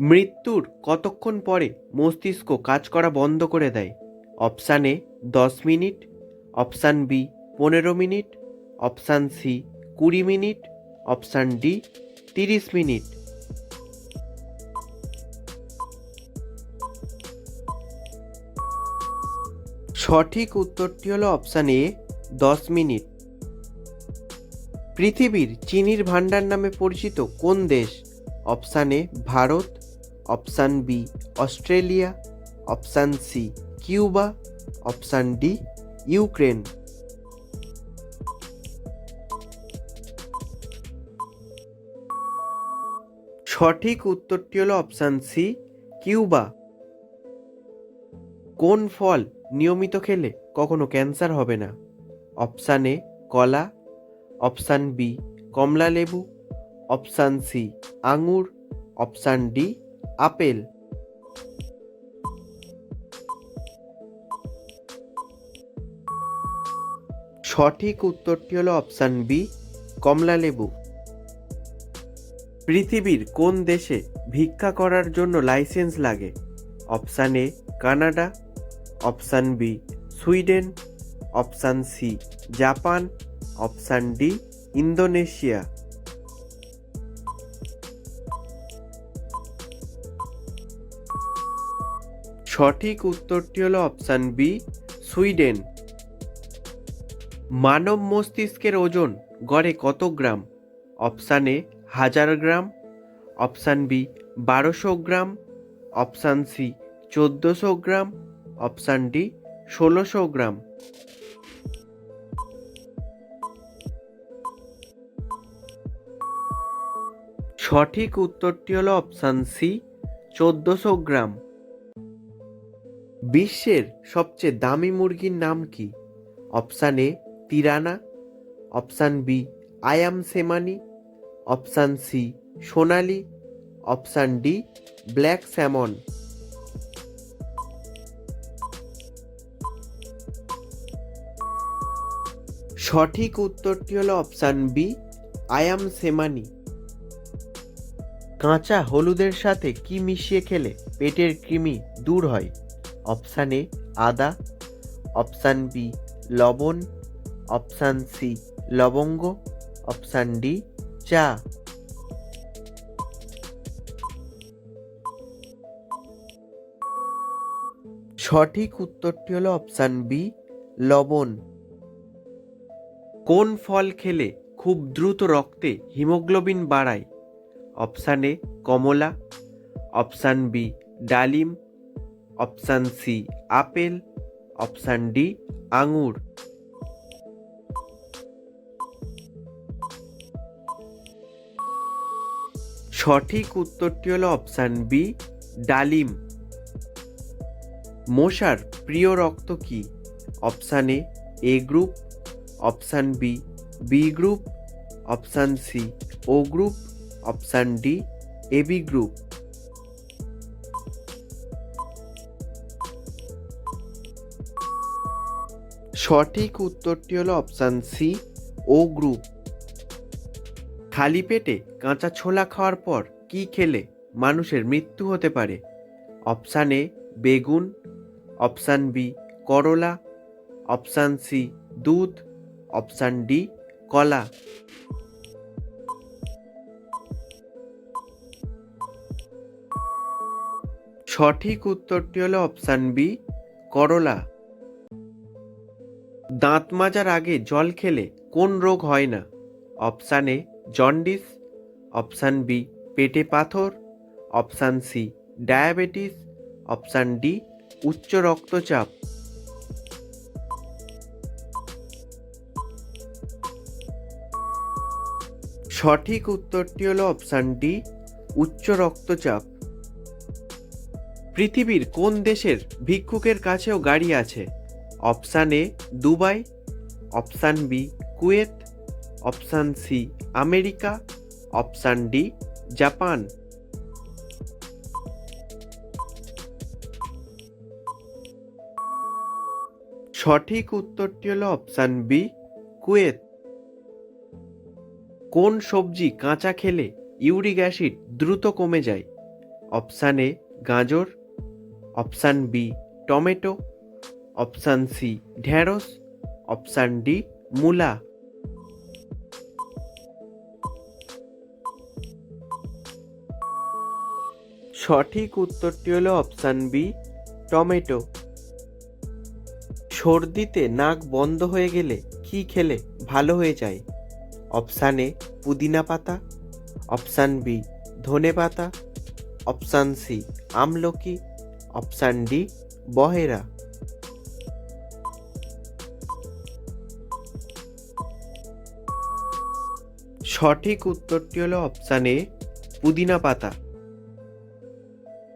মৃত্যুর কতক্ষণ পরে মস্তিষ্ক কাজ করা বন্ধ করে দেয়? অপশান এ, দশ মিনিট। অপশান বি, পনেরো মিনিট। অপশান সি, কুড়ি মিনিট। অপশান ডি, তিরিশ মিনিট। সঠিক উত্তরটি হলো অপশান এ, দশ মিনিট। পৃথিবীর চিনির ভাণ্ডার নামে পরিচিত কোন দেশ? Option A, Bharat. Option B, Australia, option C, Cuba, option D, Ukraine. সঠিক উত্তরটি হলো অপশান সি, কিউবা। কোন ফল নিয়মিত খেলে কখনো ক্যান্সার হবে না? অপশান এ, কলা। অপশান বি কমলা লেবু অপশান সি, আঙুর। Option D apple. সঠিক উত্তরটি হলো অপশান বি, কমলা লেবু। পৃথিবীর কোন দেশে ভিক্ষা করার জন্য লাইসেন্স লাগে? Option A, Canada. Option B, Sweden. Option C, Japan. Option D, Indonesia. সঠিক উত্তরটি হলো অপশান বি সুইডেন। মানব মস্তিষ্কের ওজন গড়ে কত গ্রাম? অপশান এ হাজার গ্রাম। অপশান বি বারোশো গ্রাম। অপশান সি চোদ্দোশো গ্রাম। অপশান ডি ষোলোশো গ্রাম। সঠিক উত্তরটি হলো অপশান সি চোদ্দোশো গ্রাম। বিশ্বের সবচেয়ে দামি মুরগির নাম কি? Option A Tirana option B, Ayam Cemani, option C, Sonali, option D, black salmon. সঠিক উত্তরটি হলো অপশান বি, আয়াম সেমানি। কাঁচা হলুদের সাথে কি মিশিয়ে খেলে পেটের কৃমি দূর হয়? অপশান এ আদা, অপশান বি লবণ, অপশান সি লবঙ্গ, অপশান ডি চা। সঠিক উত্তরটি হলো অপশান বি, লবণ। কোন ফল খেলে খুব দ্রুত রক্তে হিমোগ্লোবিন বাড়ায়? অপশান এ কমলা, অপশান বি ডালিম option C, apple, option D, আঙুর। সঠিক উত্তরটি হলো অপশান বি, ডালিম। মশার প্রিয় রক্ত কি? Option A A group. Option B B group. Option C, O group. Option D AB group. সঠিক উত্তরটি হলো অপশান সি ও গ্রুপ খালি পেটে কাঁচা ছোলা খাওয়ার পর কি খেলে মানুষের মৃত্যু হতে পারে? অপশান এ বেগুন. অপশান বি করলা. অপশান সি দুধ. অপশান ডি কলা। সঠিক উত্তরটি হলো অপশান বি করলা। দাঁত মাজার আগে জল খেলে কোন রোগ হয় না? Option A, jaundice, option B, পেটে পাথর, option C, diabetes, option D, উচ্চ রক্তচাপ। সঠিক উত্তরটি হলো অপশান ডি, উচ্চ রক্তচাপ। পৃথিবীর কোন দেশের ভিক্ষুকের কাছেও গাড়ি আছে? Option A Dubai, option B Kuwait, option C America, option D Japan. সঠিক উত্তরটি হলো অপশান বি কুয়েত। কোন সবজি কাঁচা খেলে ইউরিক অ্যাসিড দ্রুত কমে যায়? অপশান এ গাজর, option B tomato option C ঢ্যাঁড়স অপশান ডি, মূলা। সঠিক উত্তরটি হলো অপশান বি, টমেটো। সর্দিতে নাক বন্ধ হয়ে গেলে কি খেলে ভালো হয়ে যায়? অপশান এ, পুদিনা পাতা। অপশান বি, ধনে পাতা। অপশান সি, আমলকি। অপশান ডি, বহেরা। সঠিক উত্তরটি হলো অপশান এ পুদিনা পাতা।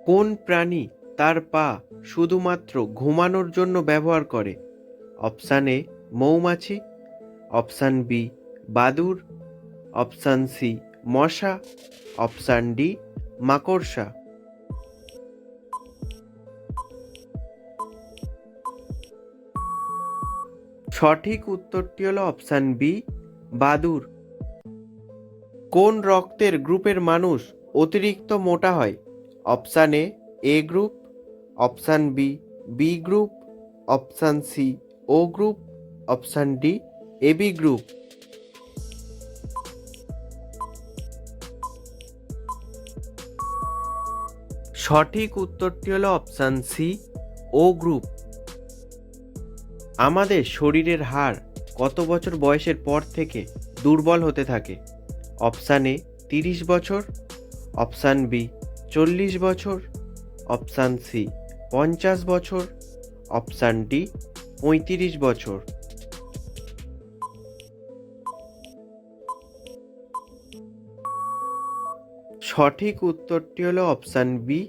কোন প্রাণী তার পা শুধুমাত্র ঘুমানোর জন্য ব্যবহার করে? অপশান এ মৌমাছি। অপশান বি বাদুর। অপশান সি মশা। অপশান ডি মাকড়সা। সঠিক উত্তরটি হলো অপশান বি বাদুর। কোন রক্তের গ্রুপের মানুষ অতিরিক্ত মোটা হয়? Option A A group, option B B group, option C, O group, option D AB group. সঠিক উত্তরটি হলো অপশান সি, ও গ্রুপ। আমাদের শরীরের হাড় কত বছর বয়সের পর থেকে দুর্বল হতে থাকে? অপশান এ তিরিশ বছর। অপশান বি চল্লিশ বছর। অপশান সি পঞ্চাশ বছর। অপশান ডি পঁয়ত্রিশ বছর। সঠিক উত্তরটি হলো অপশান বি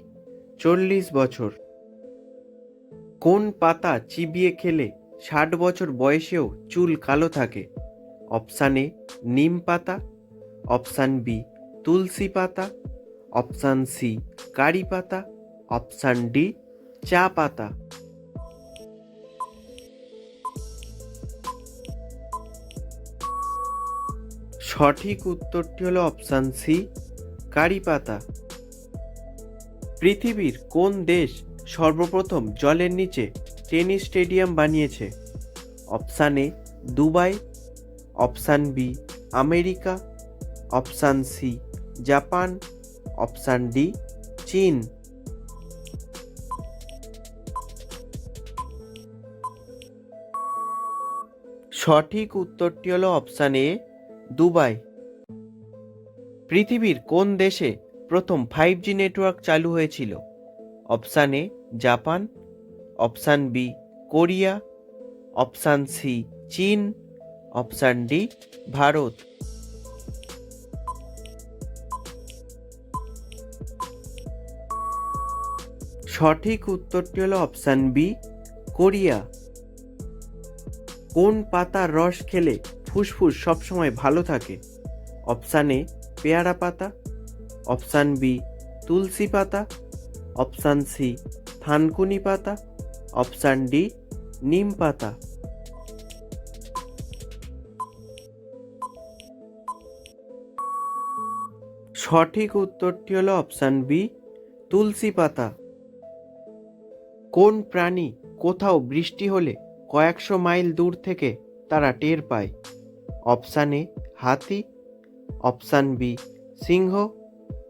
চল্লিশ বছর। কোন পাতা চিবিয়ে খেলে ষাট বছর বয়সেও চুল কালো থাকে? অপশান এ নিম পাতা। অপশান বি, তুলসী পাতা। অপশান সি, কারি পাতা। অপশান ডি, চা পাতা। সঠিক উত্তরটি হলো অপশান সি, কারি পাতা। পৃথিবীর কোন দেশ সর্বপ্রথম জলের নিচে টেনিস স্টেডিয়াম বানিয়েছে? Option A, Dubai. Option B, America. Option C, Japan. Option D, চীন। সঠিক উত্তরটি হলো অপশান এ, দুবাই। পৃথিবীর কোন দেশে প্রথম ফাইভ জি নেটওয়ার্ক চালু হয়েছিল? Option A, Japan. Option B, Korea. Option C, চীন। Option D, Bharat. সঠিক উত্তরটি হলো অপশান বি কোরিয়া। কোন পাতার রস খেলে ফুসফুস সবসময় ভালো থাকে? অপশান এ পেয়ারা পাতা। অপশান বি তুলসী পাতা। অপশান সি থানকুনি পাতা। অপশান ডি নিম পাতা। সঠিক উত্তরটি হলো অপশান বি তুলসী পাতা। কোন প্রাণী কোথাও বৃষ্টি হলে কয়েকশো মাইল দূর থেকে তারা টের পায়? অপশান এ, হাতি। অপশান বি, সিংহ।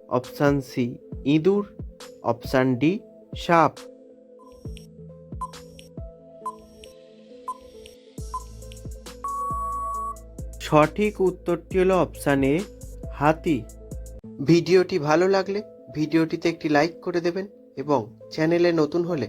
অপশান সি, ইঁদুর। অপশান ডি, সাপ। সঠিক উত্তরটি হলো অপশান এ, হাতি। ভিডিওটি ভালো লাগলে ভিডিওটিতে একটি লাইক করে দেবেন এবং চ্যানেলে নতুন হলে